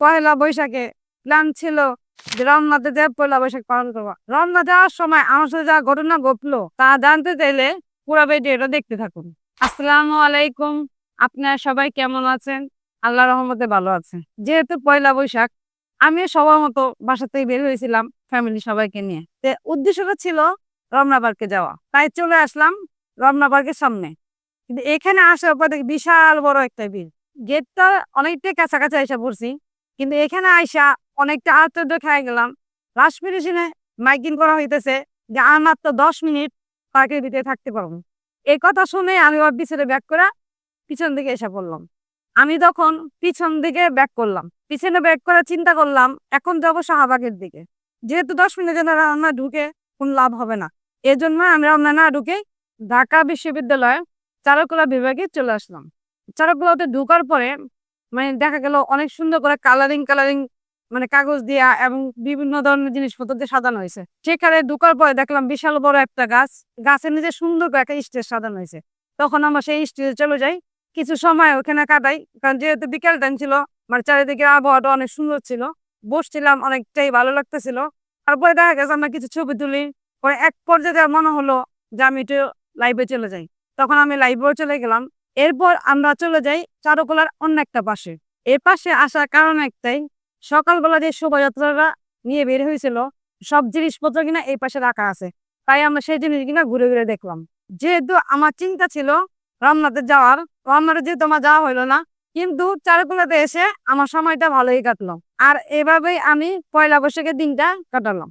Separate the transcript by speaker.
Speaker 1: পয়লা বৈশাখে প্ল্যান ছিল যে রমনাতে যে পয়লা বৈশাখ পালন করব। রমনা যাওয়ার সময় আমার সাথে যা ঘটনা ঘটলো, তা জানতে চাইলে পুরো ভিডিওটা দেখতে থাকুন। আসসালামু আলাইকুম, আপনারা সবাই কেমন আছেন? আল্লাহ রহমতে ভালো আছেন। যেহেতু পয়লা বৈশাখ আমি সবার মতো বাসা থেকে বের হয়েছিলাম ফ্যামিলি সবাইকে নিয়ে। উদ্দেশ্যটা ছিল রমনা পার্কে যাওয়া। তাই চলে আসলাম রমনা পার্কের সামনে। কিন্তু এখানে আসার পর বিশাল বড় একটা ভিড়। গেটটা অনেকটাই কাছাকাছি এসে পড়ছি। কিন্তু এখানে আইসা অনেকটা আত্মদ্য খেয়ে গেলাম। লাস্ট মিনিটে মাইকিং করা হইতেছে যে আর মাত্র দশ মিনিট পার্কের ভিতরে থাকতে পারব। এই কথা শুনে আমি ওর পিছনে ব্যাক করে পিছন দিকে এসে পড়লাম। আমি তখন পিছন দিকে ব্যাক করলাম। পিছনে ব্যাক করে চিন্তা করলাম, এখন যাব শাহবাগের দিকে। যেহেতু দশ মিনিটের রান্না ঢুকে কোনো লাভ হবে না। এর জন্য আমি রান্না না ঢুকে ঢাকা বিশ্ববিদ্যালয়ে চারুকলা বিভাগে চলে আসলাম। চারুকলাতে ঢুকার পরে মানে দেখা গেল অনেক সুন্দর করে কালারিং কালারিং মানে কাগজ দিয়া এবং বিভিন্ন ধরনের জিনিসপত্র দিয়ে সাজানো হয়েছে। সেখানে ঢুকার পরে দেখলাম বিশাল বড় একটা গাছ। গাছের নিচে সুন্দর করে একটা স্টেজ সাজানো হয়েছে। তখন আমরা সেই স্টেজে চলে যাই। কিছু সময় ওখানে কাটাই। কারণ যেহেতু বিকেল টাইম ছিল মানে চারিদিকে আবহাওয়াটা অনেক সুন্দর ছিল। বসছিলাম, অনেকটাই ভালো লাগতেছিল। তারপরে দেখা গেছে আমরা কিছু ছবি তুলি। পরে এক পর্যায়ে মনে হলো যে আমি একটু লাইভে চলে যাই। তখন আমি লাইভেও চলে গেলাম। এরপর আমরা চলে যাই চারুকলার অন্য একটা পাশে। এর পাশে আসার কারণ একটাই, সকালবেলা যে শোভাযাত্রাটা নিয়ে বের হয়েছিল, সব জিনিসপত্র কিনা এই পাশে রাখা আছে। তাই আমরা সেই জিনিস কিনা ঘুরে ঘুরে দেখলাম। যেহেতু আমার চিন্তা ছিল রমনাতে যাওয়ার রমনাতে যেহেতু আমার যাওয়া হইল না, কিন্তু চারুকলাতে এসে আমার সময়টা ভালোই কাটলো। আর এভাবেই আমি পয়লা বৈশাখের দিনটা কাটালাম।